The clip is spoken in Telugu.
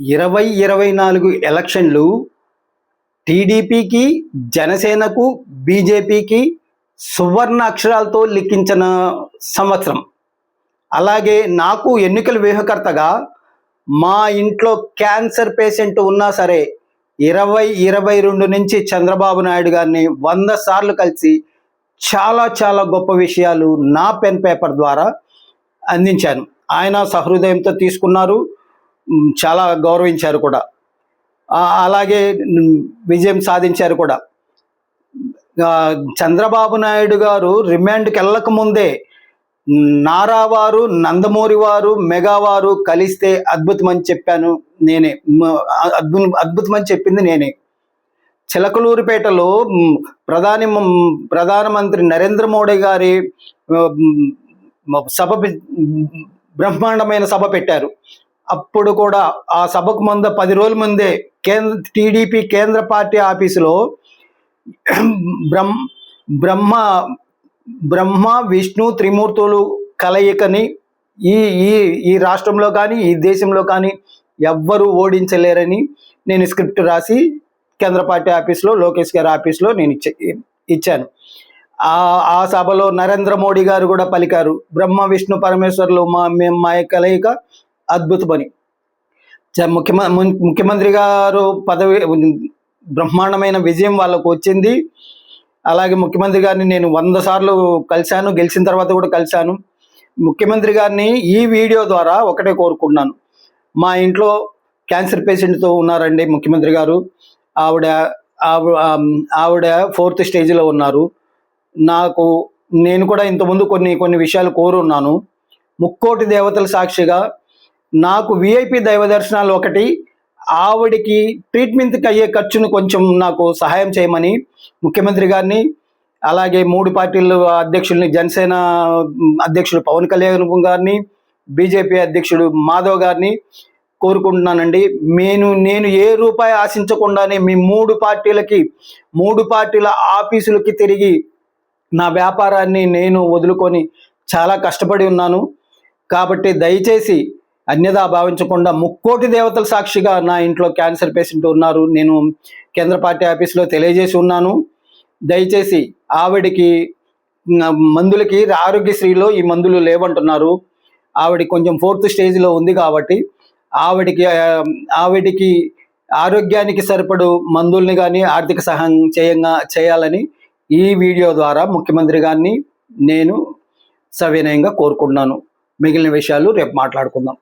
ఇరవై ఇరవై నాలుగు ఎలక్షన్లు టీడీపీకి జనసేనకు బీజేపీకి సువర్ణ అక్షరాలతో లిఖించిన సంవత్సరం. అలాగే నాకు ఎన్నికల వ్యూహకర్తగా మా ఇంట్లో క్యాన్సర్ పేషెంట్ ఉన్నా సరే ఇరవై ఇరవై రెండు నుంచి చంద్రబాబు నాయుడు గారిని వంద సార్లు కలిసి చాలా చాలా గొప్ప విషయాలు నా పెన్ పేపర్ ద్వారా అందించాను. ఆయన సహృదయంతో తీసుకున్నారు. చాలా గౌరవించారు కూడా. అలాగే విజయం సాధించారు కూడా. చంద్రబాబు నాయుడు గారు రిమాండ్కి వెళ్ళక ముందే నారా వారు నందమూరి వారు మెగావారు కలిస్తే అద్భుతమని చెప్పాను నేనే. అద్భుతం అద్భుతం అని చెప్పింది నేనే. చిలకలూరిపేటలో ప్రధాని ప్రధానమంత్రి నరేంద్ర మోడీ గారి సభ బ్రహ్మాండమైన సభ పెట్టారు. అప్పుడు కూడా ఆ సభకు ముందు పది రోజుల ముందే కేంద్ర టీడీపీ కేంద్ర పార్టీ ఆఫీసులో బ్రహ్మ బ్రహ్మ బ్రహ్మ విష్ణు త్రిమూర్తులు కలయికని ఈ ఈ ఈ రాష్ట్రంలో కానీ ఈ దేశంలో కానీ ఎవ్వరూ ఓడించలేరని నేను స్క్రిప్ట్ రాసి కేంద్ర పార్టీ ఆఫీస్లో లోకేష్ గారి ఆఫీస్లో నేను ఇచ్చాను. ఆ ఆ సభలో నరేంద్ర మోడీ గారు కూడా పలికారు. బ్రహ్మ విష్ణు పరమేశ్వర్లు మా మేము మా కలయిక అద్భుతమని చ- ముఖ్యమ ముఖ్యమంత్రి గారు పదవి బ్రహ్మాండమైన విజయం వాళ్ళకు వచ్చింది. అలాగే ముఖ్యమంత్రి గారిని నేను వంద సార్లు కలిశాను గెలిచిన తర్వాత కూడా కలిశాను. ముఖ్యమంత్రి గారిని ఈ వీడియో ద్వారా ఒకటే కోరుకున్నాను మా ఇంట్లో క్యాన్సర్ పేషెంట్తో ఉన్నారండి ముఖ్యమంత్రి గారు. ఆవిడ ఆవిడ ఆవిడ ఫోర్త్ స్టేజ్లో ఉన్నారు. నాకు నేను కూడా ఇంతకుముందు కొన్ని కొన్ని విషయాలు కోరున్నాను. ముక్కోటి దేవతల సాక్షిగా నాకు విఐపి దైవ దర్శనాలు ఒకటి ఆవిడికి ట్రీట్మెంట్కి అయ్యే ఖర్చును కొంచెం నాకు సహాయం చేయమని ముఖ్యమంత్రి గారిని అలాగే మూడు పార్టీల అధ్యక్షుల్ని జనసేన అధ్యక్షుడు పవన్ కళ్యాణ్ గారిని బీజేపీ అధ్యక్షుడు మాధవ్ గారిని కోరుకుంటున్నానండి. నేను నేను ఏ రూపాయి ఆశించకుండానే మీ మూడు పార్టీలకి మూడు పార్టీల ఆఫీసులకి తిరిగి నా వ్యాపారాన్ని నేను వదులుకొని చాలా కష్టపడి ఉన్నాను. కాబట్టి దయచేసి అన్యదా భావించకుండా ముక్కోటి దేవతల సాక్షిగా నా ఇంట్లో క్యాన్సర్ పేషెంట్ ఉన్నారు. నేను కేంద్ర పార్టీ ఆఫీస్లో తెలియజేసి ఉన్నాను. దయచేసి ఆవిడికి మందులకి ఆరోగ్యశ్రీలో ఈ మందులు లేవంటున్నారు. ఆవిడ కొంచెం ఫోర్త్ స్టేజ్లో ఉంది కాబట్టి ఆవిడికి ఆవిడికి ఆరోగ్యానికి సరిపడు మందుల్ని కానీ ఆర్థిక సహాయం చేయంగా చేయాలని ఈ వీడియో ద్వారా ముఖ్యమంత్రి గారిని నేను సవినయంగా కోరుకుంటున్నాను. మిగిలిన విషయాలు రేపు మాట్లాడుకుందాం.